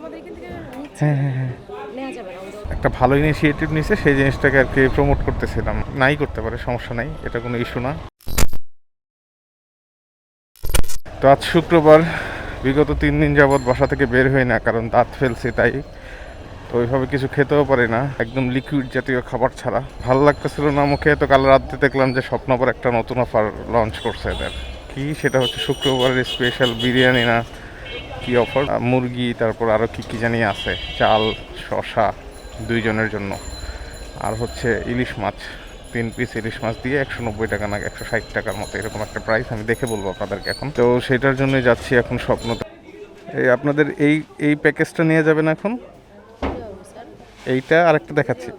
আমাদের এখান থেকে হ্যাঁ হ্যাঁ হ্যাঁ। নেওয়া যাবে না একটা ভালো ইনিশিয়েটিভ নিছে সেই জিনিসটাকে আর কি প্রমোট করতেছিলাম। নাই করতে পারে সমস্যা নাই এটা কোনো ইস্যু না। তো আজ শুক্রবার বিগত তিন দিন যাবৎ বাসা থেকে বের হই না কারণ দাঁত ফেলছে তাই। তো ওইভাবে কিছু খেতেও পারি না একদম লিকুইড জাতীয় খাবার ছাড়া। ভালো লাগতেছিল না মুখে তো কাল রাতে দেখলাম যে স্বপ্নপর একটা নতুন অফার লঞ্চ করছে এদের। কি? সেটা হচ্ছে শুক্রবারের স্পেশাল বিরিয়ানি না? কি অফার? মুরগি, তারপর আরও কি কী জানি আছে? চাল শশা দুইজনের জন্য। আর হচ্ছে ইলিশ মাছ, তিন পিস ইলিশ মাছ দিয়ে একশো নব্বই টাকা না একশো ষাট টাকার মতো এরকম একটা প্রাইস আমি দেখে বলব আপনাদেরকে এখন। তো সেটার জন্য যাচ্ছি এখন স্বপ্ন এই আপনাদের এই এই প্যাকেজটা নিয়ে যাবেন এখন? এইটা আরেকটা দেখাচ্ছি।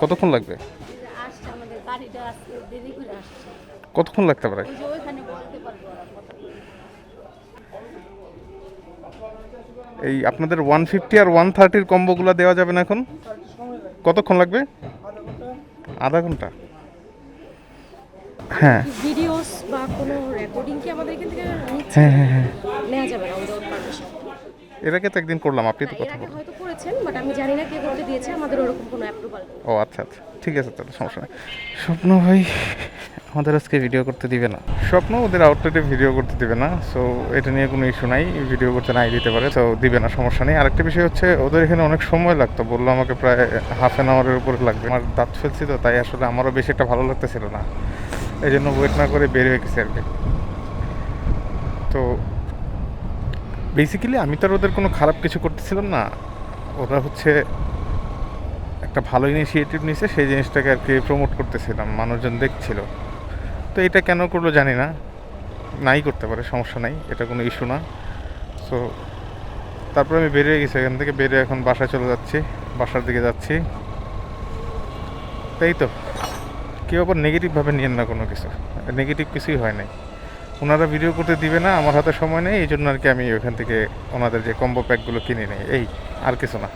কতক্ষণ লাগবে? কতক্ষণ লাগতে পারে? এই আপনাদের ওয়ান ফিফটি আর ওয়ান থার্টির কম্বোগুলো দেওয়া যাবে না এখন? কতক্ষণ লাগবে? আধা ঘণ্টা। হ্যাঁ। ভিডিওস বা কোনো রেকর্ডিং কি আমাদের এখান থেকে হ্যাঁ হ্যাঁ হ্যাঁ। নেওয়া যাবে না উইদাউট পারমিশন এর আগে তো একদিন করলাম আপনি তো কথা আগে বলুন। হয়তো করেছেন বাট আমি জানি না কে করতে দিয়েছে আমাদের ওরকম কোনো অ্যাপ্রুভাল ও আচ্ছা আচ্ছা। ঠিক আছে তাহলে সমস্যা নেই। স্বপ্ন ভাই আমাদের আজকে ভিডিও করতে দিবে না। স্বপ্ন ওদের আউটলেটে ভিডিও করতে দিবে না সো এটা নিয়ে কোনো ইস্যু নাই ভিডিও করতে নাই দিতে পারে তো দিবে না, সমস্যা নেই। আরেকটা বিষয় হচ্ছে, ওদের এখানে অনেক সময় লাগতো, বলল আমাকে প্রায় হাফ অ্যান আওয়ারের উপরে লাগবে। আমার দাঁত ফেলছি তো, তাই আসলে আমারও বেশি একটা ভালো লাগতেছিল না। এই জন্য ওয়েট না করে বের হয়ে গেছে আর কি। তো বেসিক্যালি আমি তো আর ওদের কোনো খারাপ কিছু করতেছিলাম না। ওরা হচ্ছে একটা ভালো ইনিশিয়েটিভ নিয়েছে সেই জিনিসটাকে আর কি প্রমোট করতেছিলাম, মানুষজন দেখছিল। তো এটা কেন করল জানি না। নাই করতে পারে, সমস্যা নাই, এটা কোনো ইস্যু না। সো তারপরে আমি বেরিয়ে গেছি এখান থেকে, বেরিয়ে এখন বাসায় চলে যাচ্ছি, বাসার দিকে যাচ্ছি। তাই তো। কেউ আবার নেগেটিভভাবে নিয়েন না কোনো কিছু। নেগেটিভ কিছুই হয় নাই। ওনারা ভিডিও করতে দিবে না, আমার হাতে সময় নেই, এই জন্য আর কি আমি ওখান থেকে ওনাদের যে কম্বো প্যাকগুলো কিনে নিই। এই, আর কিছু না।